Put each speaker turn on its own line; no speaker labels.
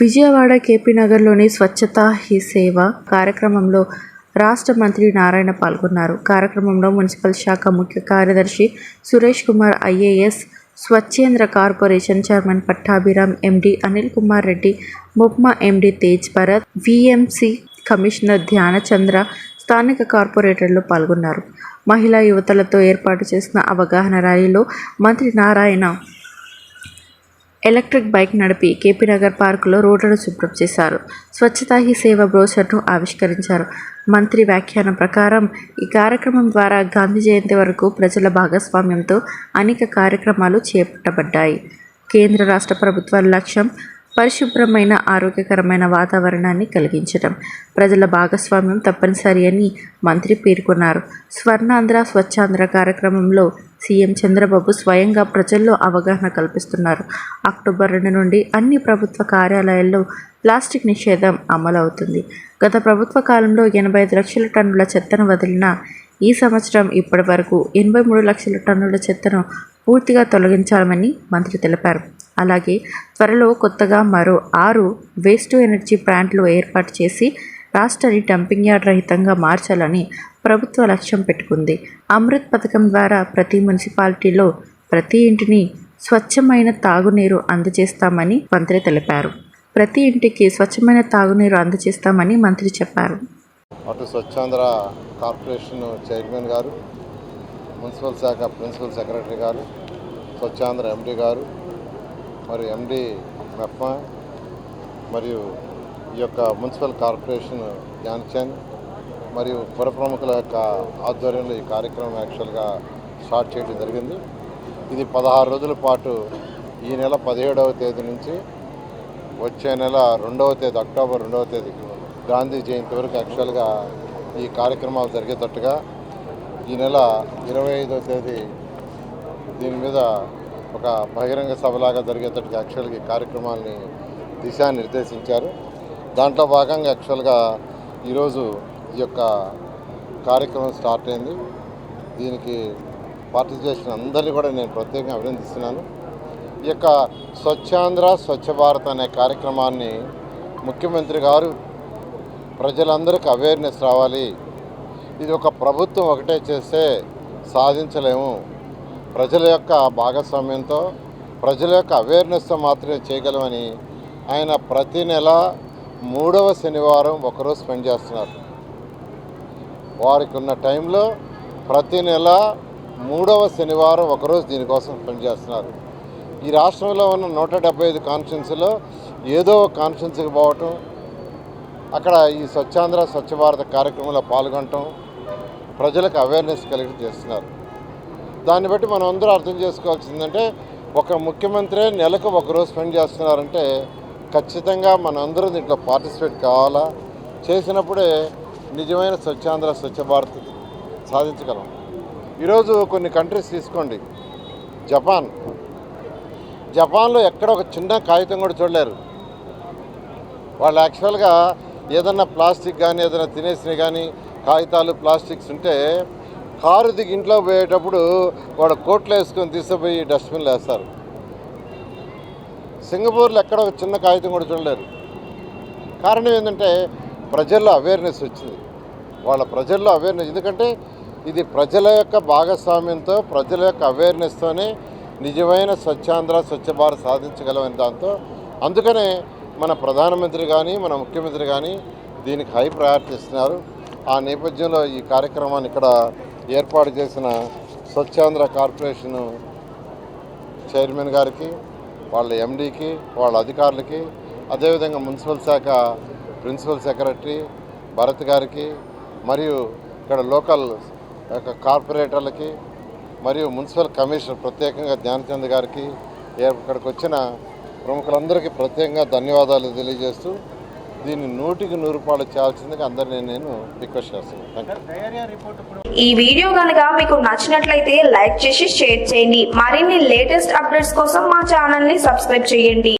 Vijayawada KP నగర్లోని స్వచ్ఛతా he సేవ కార్యక్రమంలో రాష్ట్ర మంత్రి నారాయణ పాల్గొన్నారు. కార్యక్రమంలో మున్సిపల్ శాఖ ముఖ్య కార్యదర్శి Suresh Kumar IAS Swachhandhra corporation chairman Pattabhiram MD Anil Kumar Reddy MEPMA MD Tej Bharat VMC commissioner Dhyanachandra స్థానిక కార్పొరేటర్లు పాల్గొన్నారు. మహిళా యువతలతో ఏర్పాటు చేసిన అవగాహన ర్యాలీలో మంత్రి నారాయణ ఎలక్ట్రిక్ బైక్ నడిపి కేపీ నగర్ పార్కులో రోడ్లను శుభ్రం చేశారు. స్వచ్ఛతా హీ సేవ బ్రోషర్ను ఆవిష్కరించారు. మంత్రి వ్యాఖ్యానం ప్రకారం ఈ కార్యక్రమం ద్వారా గాంధీ జయంతి వరకు ప్రజల భాగస్వామ్యంతో అనేక కార్యక్రమాలు చేపట్టబడ్డాయి. కేంద్ర రాష్ట్ర ప్రభుత్వాల లక్ష్యం పరిశుభ్రమైన ఆరోగ్యకరమైన వాతావరణాన్ని కలిగించడం ప్రజల భాగస్వామ్యం తప్పనిసరి అని మంత్రి పేర్కొన్నారు. స్వర్ణాంధ్ర స్వచ్ఛాంధ్ర కార్యక్రమంలో సీఎం చంద్రబాబు స్వయంగా ప్రజల్లో అవగాహన కల్పిస్తున్నారు. అక్టోబర్ రెండు నుండి అన్ని ప్రభుత్వ కార్యాలయాల్లో ప్లాస్టిక్ నిషేధం అమలవుతుంది. గత ప్రభుత్వ కాలంలో ఎనభై ఐదు లక్షల టన్నుల చెత్తను వదిలిన ఈ సంవత్సరం ఇప్పటి వరకు ఎనభై మూడు లక్షల టన్నుల చెత్తను పూర్తిగా తొలగించాలని మంత్రి తెలిపారు. అలాగే త్వరలో కొత్తగా మరో ఆరు వేస్ట్ ఎనర్జీ ప్లాంట్లు ఏర్పాటు చేసి రాష్ట్రాన్ని డంపింగ్ యార్డ్ రహితంగా మార్చాలని ప్రభుత్వ లక్ష్యం పెట్టుకుంది. అమృత్ పథకం ద్వారా ప్రతి మున్సిపాలిటీలో ప్రతి ఇంటిని స్వచ్ఛమైన తాగునీరు అందజేస్తామని మంత్రి తెలిపారు. ప్రతి ఇంటికి స్వచ్ఛమైన తాగునీరు అందజేస్తామని మంత్రి చెప్పారు.
అటు స్వచ్ఛాంధ్ర కార్పొరేషన్ చైర్మన్ గారు మున్సిపల్ శాఖ ప్రిన్సిపల్ సెక్రటరీ గారు స్వచ్ఛాంధ్ర ఎండి గారు మరి ఎండి మెప్మా మరియు ఈ యొక్క మున్సిపల్ కార్పొరేషన్ ధ్యాన్చంద్ మరియు పుర ప్రముఖుల యొక్క ఆధ్వర్యంలో ఈ కార్యక్రమం యాక్చువల్గా స్టార్ట్ చేయడం జరిగింది. ఇది పదహారు రోజుల పాటు ఈ నెల పదిహేడవ తేదీ నుంచి వచ్చే నెల రెండవ తేదీ అక్టోబర్ రెండవ తేదీ గాంధీ జయంతి వరకు యాక్చువల్గా ఈ కార్యక్రమాలు జరిగేటట్టుగా ఈ నెల ఇరవై ఐదవ తేదీ దీని మీద ఒక బహిరంగ సభలాగా జరిగేటట్టు యాక్చువల్గా ఈ కార్యక్రమాల్ని దిశానిర్దేశించారు. దాంట్లో భాగంగా యాక్చువల్గా ఈరోజు ఈ యొక్క కార్యక్రమం స్టార్ట్ అయింది. దీనికి పార్టిసిపేట్ చేసిన అందరినీ కూడా నేను ప్రత్యేకంగా అభినందిస్తున్నాను. ఈ యొక్క స్వచ్ఛాంధ్ర స్వచ్ఛ భారత్ అనే కార్యక్రమాన్ని ముఖ్యమంత్రి గారు ప్రజలందరికీ అవేర్నెస్ రావాలి. ఇది ఒక ప్రభుత్వం ఒకటే చేస్తే సాధించలేము. ప్రజల యొక్క భాగస్వామ్యంతో ప్రజల యొక్క అవేర్నెస్తో మాత్రమే చేయగలమని ఆయన ప్రతి నెల మూడవ శనివారం ఒకరోజు స్పెండ్ చేస్తున్నారు. వారికి ఉన్న టైంలో ప్రతి నెల మూడవ శనివారం ఒకరోజు దీనికోసం స్పెండ్ చేస్తున్నారు. ఈ రాష్ట్రంలో ఉన్న నూట డెబ్బై ఐదు కాన్ఫరెన్స్లో ఏదో ఒక కాన్ఫరెన్స్కి పోవటం అక్కడ ఈ స్వచ్ఛాంధ్ర స్వచ్ఛ భారత కార్యక్రమంలో పాల్గొనటం ప్రజలకు అవేర్నెస్ కలెక్ట్ చేస్తున్నారు. దాన్ని బట్టి మనం అందరూ అర్థం చేసుకోవాల్సిందంటే ఒక ముఖ్యమంత్రి నెలకు ఒక రోజు స్పెండ్ చేస్తున్నారంటే ఖచ్చితంగా మనం దీంట్లో పార్టిసిపేట్ కావాలా? చేసినప్పుడే నిజమైన స్వచ్ఛాంధ్ర స్వచ్ఛ భారత్ సాధించగలం. ఈరోజు కొన్ని కంట్రీస్ తీసుకోండి. జపాన్. జపాన్లో ఎక్కడ ఒక చిన్న కాగితం కూడా చూడలేరు. వాళ్ళు యాక్చువల్గా ఏదన్నా ప్లాస్టిక్ కానీ ఏదైనా తినేసినవి కానీ కాగితాలు ప్లాస్టిక్స్ ఉంటే కారు దిగి ఇంట్లో పోయేటప్పుడు వాడు కోట్లు వేసుకొని తీసుకుపోయి డస్ట్బిన్లు వేస్తారు. సింగపూర్లో ఎక్కడ ఒక చిన్న కాగితం కూడా చూడలేరు. కారణం ఏంటంటే ప్రజల్లో అవేర్నెస్ వచ్చింది. వాళ్ళ ప్రజల్లో అవేర్నెస్ ఎందుకంటే ఇది ప్రజల యొక్క భాగస్వామ్యంతో ప్రజల యొక్క అవేర్నెస్తోనే నిజమైన స్వచ్ఛాంధ్ర స్వచ్ఛ భారత్ సాధించగలమని దాంతో. అందుకనే మన ప్రధానమంత్రి కానీ మన ముఖ్యమంత్రి కానీ దీనికి హై ప్రయారిటీ ఇస్తున్నారు. ఆ నేపథ్యంలో ఈ కార్యక్రమాన్ని ఇక్కడ ఏర్పాటు చేసిన స్వచ్ఛాంధ్ర కార్పొరేషన్ చైర్మన్ గారికి వాళ్ళ ఎండీకి వాళ్ళ అధికారులకి అదేవిధంగా మున్సిపల్ శాఖ ప్రిన్సిపల్ సెక్రటరీ భరత్ గారికి మరియు ఇక్కడ లోకల్ యొక్క కార్పొరేటర్లకి మరియు మున్సిపల్ కమిషనర్ ప్రత్యేకంగా ధ్యానచంద్ గారికి ఇక్కడికి వచ్చిన ప్రముఖులందరికీ ప్రత్యేకంగా ధన్యవాదాలు తెలియజేస్తూ దీన్ని నూటికి నూరు రూపాయలు చేయాల్సిందిగా అందరినీ నేను రిక్వెస్ట్ చేస్తున్నాను.
ఈ వీడియో కనుక మీకు నచ్చినట్లయితే లైక్ చేసి షేర్ చేయండి. మరిన్ని లేటెస్ట్ అప్డేట్స్ కోసం మా ఛానల్ని సబ్స్క్రైబ్ చేయండి.